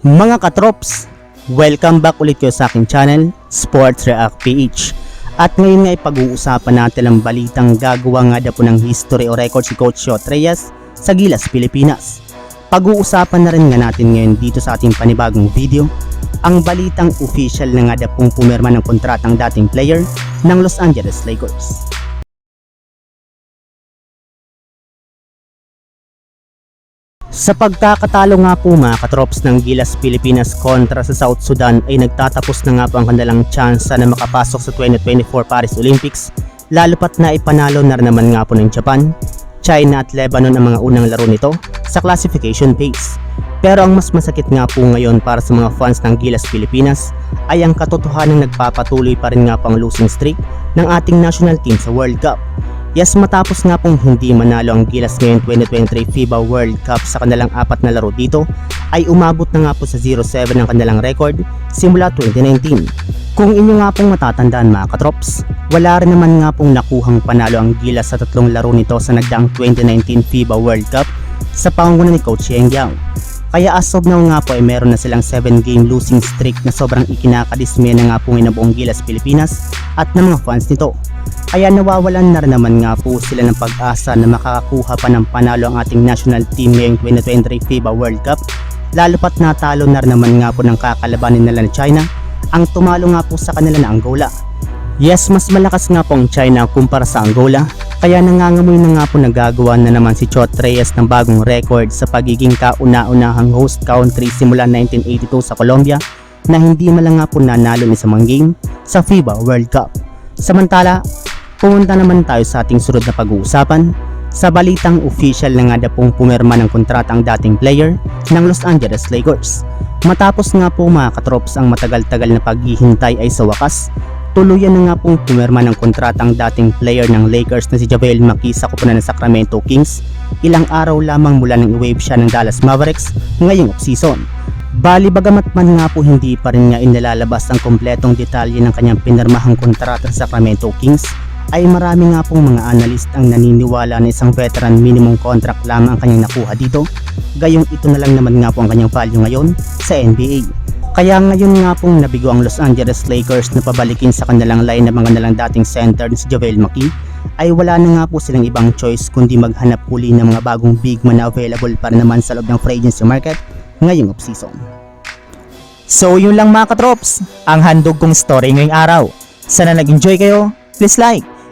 Mga katrops, welcome back ulit kayo sa aking channel, Sports React PH. At ngayon nga ay pag-uusapan natin ang balitang gagawa nga daw po ng history o record si Coach Shot Reyes sa Gilas, Pilipinas. Pag-uusapan na rin nga natin ngayon dito sa ating panibagong video, ang balitang official na nga daw pong pumirma ng kontratang dating player ng Los Angeles Lakers. Sa pagkakatalo nga po mga katrops ng Gilas Pilipinas kontra sa South Sudan ay nagtatapos na nga po ang kanilang tsansa na makapasok sa 2024 Paris Olympics lalo pat na ipanalo na naman nga po ng Japan, China at Lebanon ang mga unang laro nito sa classification phase. Pero ang mas masakit nga po ngayon para sa mga fans ng Gilas Pilipinas ay ang katotohanan nagpapatuloy pa rin nga po ang losing streak ng ating national team sa World Cup. Yes, matapos nga pong hindi manalo ang Gilas ngayon 2023 FIBA World Cup sa kanilang apat na laro dito, ay umabot na nga po sa 0-7 ang kanilang record simula 2019. Kung inyo nga pong matatandaan mga katrops, wala rin naman nga pong nakuhang panalo ang Gilas sa tatlong laro nito sa nagdaang 2019 FIBA World Cup sa pangunan ni Coach Yeng Yang. Kaya as of now nga po ay meron na silang 7 game losing streak na sobrang ikinakadismaya na nga po ng buong Gilas Pilipinas at ng mga fans nito. Kaya nawawalan na rin naman nga po sila ng pag-asa na makakakuha pa ng panalo ang ating national team ngayong 2023 FIBA World Cup. Lalo pat natalo na rin naman nga po ng kakalabanin nila na China ang tumalo nga po sa kanila na Angola. Yes, mas malakas nga po ang China kumpara sa Angola, kaya nangangamoy na nga po nagagawa na naman si Chot Reyes ng bagong record sa pagiging kauna-unahang host country simula 1982 sa Colombia na hindi man lang nga po nanalo ni sa sa FIBA World Cup. Samantala, pumunta naman tayo sa ating sunod na pag-uusapan sa balitang official na nga na pong pumirma ng kontrata ang dating player ng Los Angeles Lakers. Matapos nga po mga katrops ang matagal-tagal na paghihintay ay sa wakas, tuluyan na nga pong pumirma ng kontrata ang dating player ng Lakers na si JaVale McGee sa kupunan ng Sacramento Kings ilang araw lamang mula nang i-wave siya ng Dallas Mavericks ngayong offseason. Bali bagamat man nga po hindi pa rin niya inilalabas ang kompletong detalye ng kanyang pinirmahang kontrata sa Sacramento Kings, ay marami nga pong mga analyst ang naniniwala na isang veteran minimum contract lamang ang kanyang nakuha dito, gayong ito na lang naman nga po ang kanyang value ngayon sa NBA. Kaya ngayon nga pong nabigo ang Los Angeles Lakers na pabalikin sa kanilang line ng mga nalang dating center na si JaVale McGee ay wala na nga po silang ibang choice kundi maghanap huli ng mga bagong big man na available para naman sa loob ng free agency market ngayong offseason. So yun lang mga katrops, ang handog kong story ngayong araw. Sana nag-enjoy kayo, please like